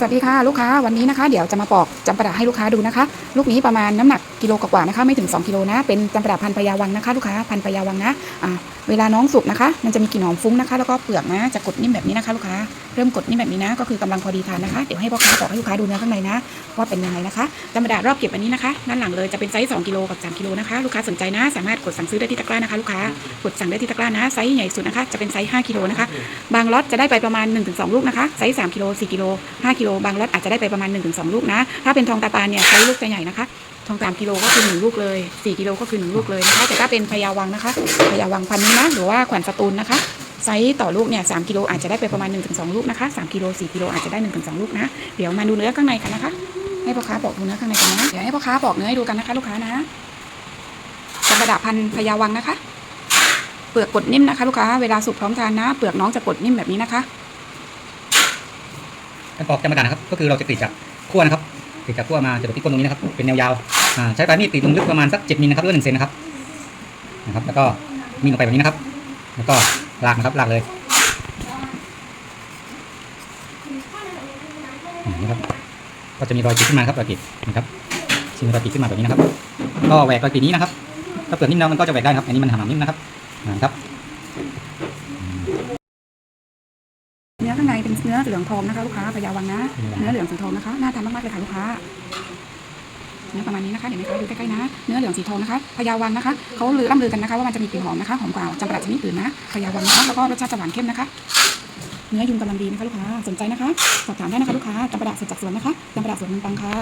สวัสดีค่ะลูกค้าวันนี้นะคะเดี๋ยวจะมาปอกจำปาดะให้ลูกค้าดูนะคะ ลูกนี้ประมาณน้ำหนักกิโลกว่าๆนะคะ ไม่ถึง 2กิโลนะเป็นจำปาดะพันธุ์พญาวังนะคะ ลูกค้าพันธุ์พญาวังนะอ่าเวลาน้องสุกนะคะ มันจะมีกลิ่นหอมฟุ้งนะคะ แล้วก็เปลือกนะจะกดนิ่มแบบนี้นะคะ ลูกค้าเริ่มกดนิ่มแบบนี้นะ ก็คือกำลังพอดีทานนะคะเดี๋ยวให้พ่อค้าปอกให้ลูกค้าดูเนื้อข้างในนะ ว่าเป็นยังไงนะคะจำปาดะรอบเก็บอันนี้นะคะด้านหลังเลยจะเป็นไซส์2กิโลกับ3กิโลนะคะลูกค้าสนใจนะ สามารถกดสั่งซื้อได้ที่ตะกร้านะคะ ลูกค้ากดสั่งได้ที่ตะกร้านะไซส์ใหญ่สุดนะคะจะเป็นไซส์5กิโลนะคะบางล็อตจะได้ไปประมาณ1-2ลูกนะคะไซส์3กิโล4กิโล5กิโลบางล็อตอาจจะได้ไปประมาณ 1-2 ลูกนะ ถ้าเป็นทองตาปานเนี่ยไซส์ลูกจะใหญ่นะคะ ทอง3กิโลก็คือ1ลูกเลย4กิโลก็คือ1ลูกเลยนะคะแต่ถ้าเป็นพญาวังนะคะพญาวังพันนี้นะหรือว่าแขวนสตูลนะคะไซส์ต่อลูกเนี่ย3กิโลอาจจะได้ไปประมาณ 1-2 ลูกนะคะ3กิโล4กิโลอาจจะได้ 1-2 ลูกนะ เดี๋ยวมาดูเนื้อข้างในกันนะคะ ให้พ่อค้าบอกดูเนื้อข้างในกันนะ เดี๋ยวให้พ่อค้าบอกเนื้อให้ดูกันนะคะ ลูกค้านะจำปาดะพันพญาวังนะคะ เปลือกกดนิ่มนะคะ ลูกค้า เวลาสุกพร้อมทานนะ เปลือกน้องจะกดนิ่มแบบนี้นะคะ การปอกจำปาดะนะครับ ก็คือเราจะกรีดจากขั้วนะครับกรีดจากขั้วมาจะแบบที่ก้นตรงนี้นะครับ เป็นแนวยาวอ่าใช้ปลายมีดกรีดลงลึกประมาณสัก7มิลนะครับหรือว่า1เซนนะครับนะครับ แล้วก็มีดลงไปแบบนี้นะครับ แล้วก็ลากนะครับลากเลยนี่ครับก็จะมีรอยกรีดขึ้นมาครับรอยกรีดนะครับจะมีรอยกรีดขึ้นมาแบบนี้นะครับ ก็แหวกรอยกรีดนี้นะครับ ถ้าเปลือกนิ่มแล้วมันก็จะแหวกได้ครับ อันนี้มันหนาๆนิ่มนะครับอ่าครับ ข้างในเป็นเนื้อเหลืองทองนะคะลูกค้าพยาวังนะ เนื้อเหลืองสีทองนะคะ น่าทานมากๆเลยค่ะลูกค้าเนื้อประมาณนี้นะคะเดี๋ยวไหมคะดูใกล้ๆนะ เนื้อเหลืองสีทองนะคะพยาวังนะคะเขาลือล่ำลือกันนะคะว่ามันจะมีกลิ่นหอมนะคะหอมกว่าจำปาดะชนิดอื่นนะพยาวังนะคะแล้วก็รสชาติจะหวานเข้มนะคะ เนื้อยุงกำลังดีนะคะลูกค้าสนใจนะคะสอบถามได้นะคะลูกค้าจำปาดะสดจากสวนนะคะจำปาดะสวนเมืองตรังค่ะ